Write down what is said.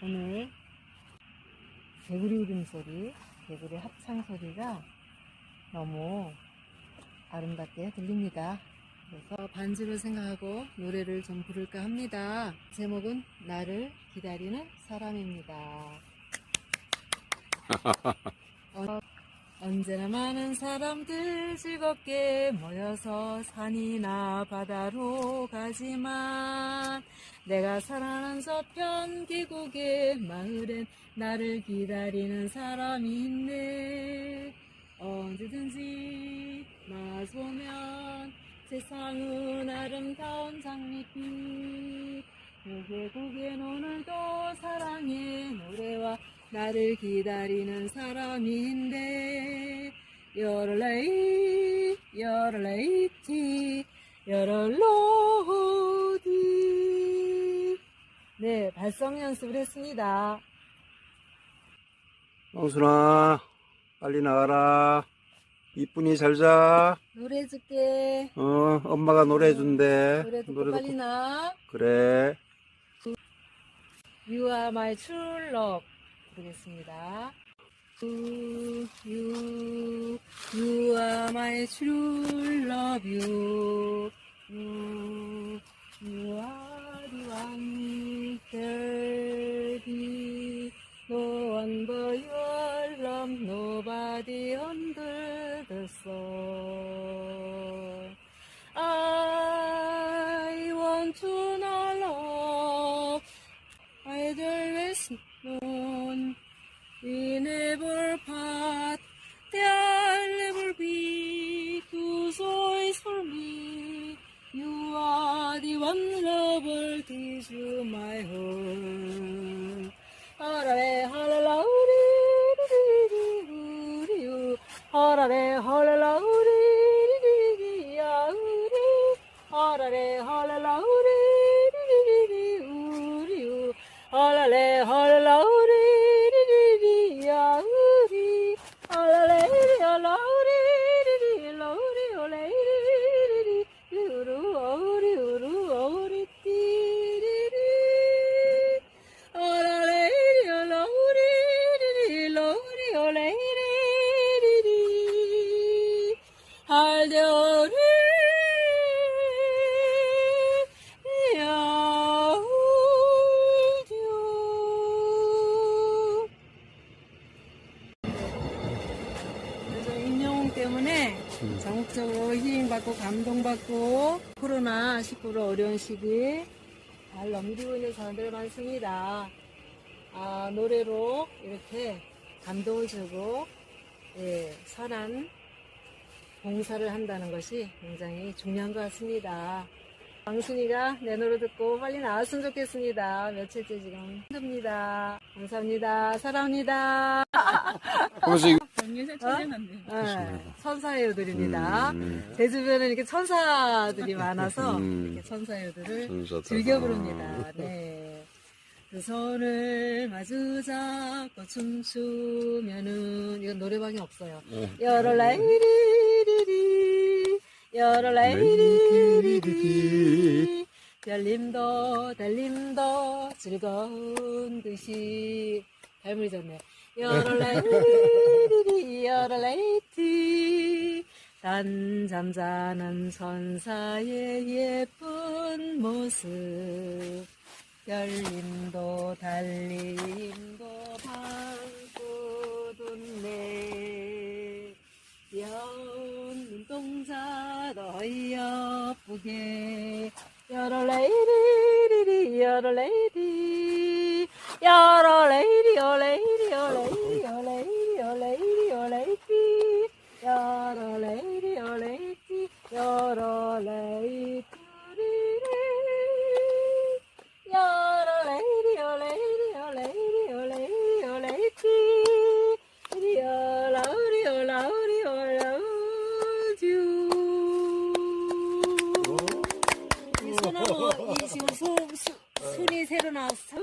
오늘 개구리 울음소리, 개구리 합창 소리가 너무 아름답게 들립니다. 그래서 반주를 생각하고 노래를 좀 부를까 합니다. 제목은 나를 기다리는 사람입니다. 어, 언제나 많은 사람들 즐겁게 모여서 산이나 바다로 가지만 내가 사랑하는 저편 계곡의 마을엔 나를 기다리는 사람이 있네. 언제든지 나서면 세상은 아름다운 장밋빛. 그 계곡엔 오늘도 사랑의 노래와 나를 기다리는 사람인데 여럴레이 여럴레이티 여럴로디 네 발성 연습을 했습니다 영순아, 빨리 나가라. 이쁜이 잘 자. 노래 줄게 어, 엄마가 노래 준대. 노래 듣고 노래 빨리 듣고. 나 그래. You are my true love 부르겠습니다 You, you, you are my true love you You, you are the one dirty No one but your love Nobody under the sun I want to know love I'd always on. We never part, there'll never be two souls for me. You are the one lover, tis you my home. Hallelujah, hallelujah. 때문에 전국적으로 힐링받고 감동받고 코로나19로 어려운 시기 잘 넘기고 있는 사람들 많습니다. 아, 노래로 이렇게 감동을 주고 예, 선한 봉사를 한다는 것이 굉장히 중요한 것 같습니다. 왕순이가 내 노래 듣고 빨리 나왔으면 좋겠습니다. 며칠째 지금 힘듭니다. 감사합니다. 사랑합니다. 그래서 이거. 촬영한대. 네, 천사예우들입니다. 음, 제 주변에 이렇게 천사들이 많아서 음. 이렇게 천사예우들을 천사다. 즐겨 부릅니다. 네. 그 손을 마주 잡고 춤추면은 이건 노래방이 없어요. 어. 여럴라이리리리 여럴라이리리리 별님도 달님도 즐거운 듯이 발물이 좋네. 여럴라이리리 여럴라이티 단 잠자는 천사의 예쁜 모습 별님도 달님도 방 여러레이리리리 여 순이 새로 나왔어